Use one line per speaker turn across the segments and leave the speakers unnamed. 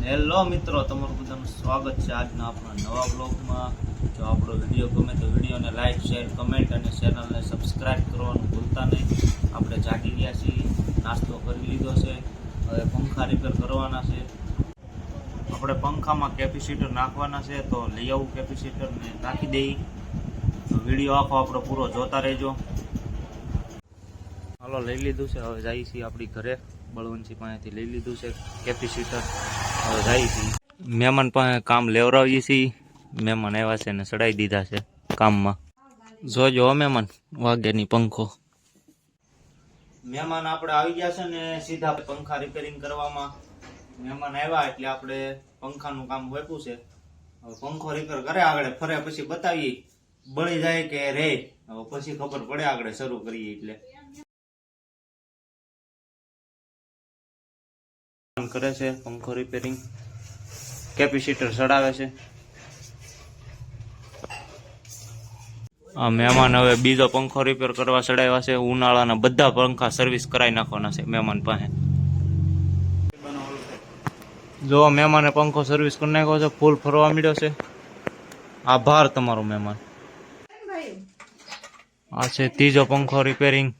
Hello મિત્રો, તમારું બધાનું સ્વાગત છે આજના આપણા નવા બ્લોગમાં જો આપણો વીડિયો ગમે તો વિડીયોને લાઈક શેર કમેન્ટ અને ચેનલને સબસ્ક્રાઇબ કરવાનું ભૂલતા નહીં. આપણે જાગી ગયા છીએ, નાસ્તો કરી લીધો છે, હવે પંખા રિપેર કરવાના છે. આપણે પંખામાં કેપેસિટર નાખવાના છે, તો લઈ આવું કેપેસિટરને નાખી દઈ વીડિયો આખો આપણો પૂરો જોતા રહેજો. હાલો, લઈ લીધું છે, હવે જઈએ છીએ આપણી ઘરે. બળવંતસિંહ પાસેથી લઈ લીધું છે કેપેસિટર મહેમાન પાસે કામ લેવરાવીએ છીએ. મહેમાન આવ્યા છે ને ચડાવી દીધા છે કામમાં. જોજો મહેમાન વાગ્યાની પંખો. મહેમાન આપણે આવી ગયા છે ને સીધા પંખા રિપેરિંગ કરવામાં. મહેમાન આવ્યા એટલે આપણે પંખાનું કામ વેપું છે. હવે પંખો રિપેર કરે આગળ ફરે પછી બતાવીએ. બળી જાય કે રે પછી ખબર પડે આગળ શરૂ કરીએ એટલે. કરે છે પંખો રિપેરિંગ કેપેસિટર સડાવે છે. મહેમાન હવે બીજો પંખો રિપેર કરવા ચડાવ્યા છે ઉનાળાના બધા પંખા સર્વિસ કરાવી નાખવાના છે મહેમાન પાસે. જો મહેમાને પંખો સર્વિસ કરી નાખ્યો છે ફૂલ ફરવા મળ્યો છે. આભાર તમારો મહેમાન. આ છે ત્રીજો પંખો રિપેરિંગ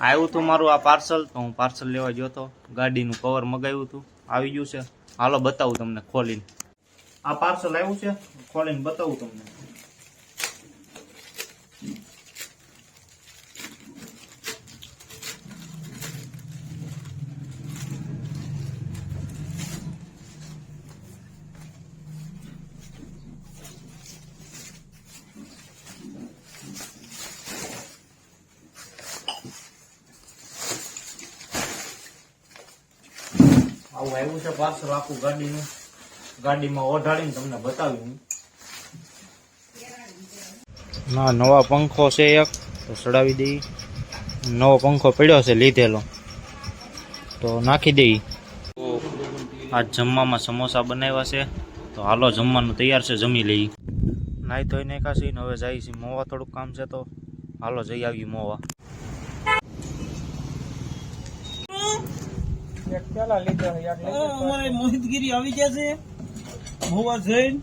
આવ્યું હતું મારું આ પાર્સલ તો હું પાર્સલ લેવા ગયો હતો ગાડીનું કવર મગાવ્યું હતું આવી ગયું છે. હાલો બતાવું તમને ખોલીને. આ પાર્સલ આવ્યું છે? ખોલીને બતાવું તમને. આવું આવ્યું છે પાર્સલ આખું ગાડીનું. ગાડીમાં ઓઢાડીને તમને બતાવ્યું. ના, નવા પંખો છે એક, તો ચડાવી દઈ. નવો પંખો પડ્યો છે લીધેલો. તો નાખી દઈ. આજ જમવામાં સમોસા બનાવ્યા છે. તો હાલો જમવાનું તૈયાર છે, જમી લઈ. નાઈ ધોઈ નાખ્યા છે ને હવે જાય છે મોવા, થોડુંક કામ છે તો. હાલો જઈ આવી મોવા.
અમારે મોહિતગીરી આવી ગયા છે. મોવા જૈન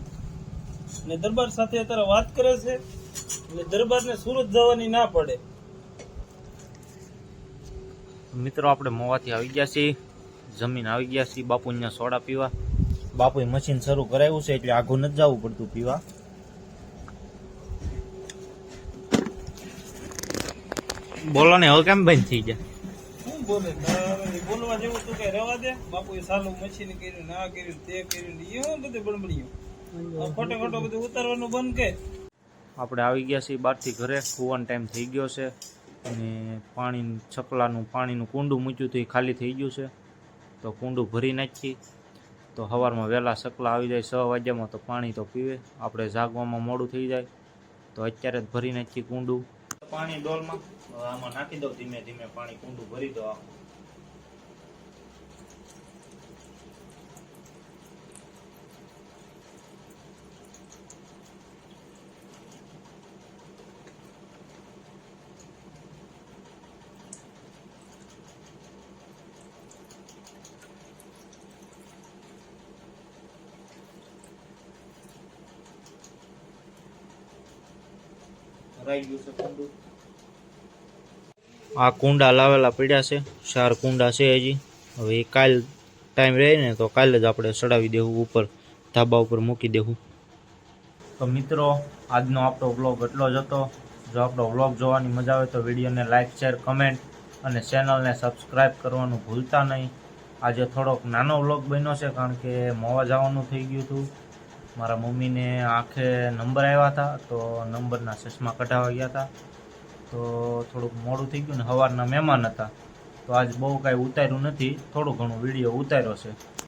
ને દરબાર સાથે અત્યારે વાત કરે છે. એટલે દરબારને સુરત જવાની ના પડે.
મિત્રો આપણે મોવાથી આવી ગયા છીએ. જમીન આવી ગયા છીએ. બાપુ અહીંયા સોડા પીવા. બાપુએ મશીન શરૂ કરાવ્યું છે એટલે આઘું નથી જવું પડતું પીવા. બોલો ને હવે કેમ બંધ થઈ ગયા?
શું બોલે? બોલવા જેવું તું કઈ રવા દે? બાપુએ સાલું મશીન કર્યું ના કર્યું તે કર્યું એ બધું બળબડિયું. ખોટે ખોટો બધું ઉતારવાનું બંધ કે
આપણે આવી ગયા છીએ બહારથી ઘરે. કુવાનો ટાઈમ થઈ ગયો છે. અને પાણી છકલાનું પાણીનું કુંડું મૂક્યું હતું એ ખાલી થઈ ગયું છે. તો કુંડું ભરી નાખી. તો સવારમાં વહેલા સકલા આવી જાય છ વાગ્યામાં તો પાણી તો પીવે. આપણે જાગવામાં મોડું થઈ જાય. તો અત્યારે જ ભરી નાખીએ કુંડું. પાણી ડોલમાં. આમાં નાખી દઉં ધીમે ધીમે પાણી કુંડું ભરી દો આખું ભરાઈ ગયું છે કુંડું? આ કુંડા લાવેલા પડ્યા છે ચાર કુંડા છે હજી. હવે એ કાલ ટાઈમ રહે ને તો કાલે જ આપણે ચડાવી દેવું ઉપર ધાબા ઉપર મૂકી દેવું. તો મિત્રો આજનો આપણો વ્લોગ એટલો જ હતો. જો આપણો વ્લોગ જોવાની મજા આવે તો વિડીયોને લાઇક શેર કમેન્ટ અને ચેનલને સબસ્ક્રાઈબ કરવાનું ભૂલતા નહીં. આજે થોડોક નાનો વ્લોગ બન્યો છે કારણ કે મોવા જવાનું થઈ ગયું હતું. મારા મમ્મીને આંખે નંબર આવ્યા હતા, તો નંબરના ચશ્મા કઢાવા ગયા હતા. તો થોડુંક મોડું થઈ ગયું ને સવારના મહેમાન હતા. તો આજ બહુ કાંઈ ઉતાર્યું નથી, થોડું ઘણું વીડિયો ઉતાર્યો છે.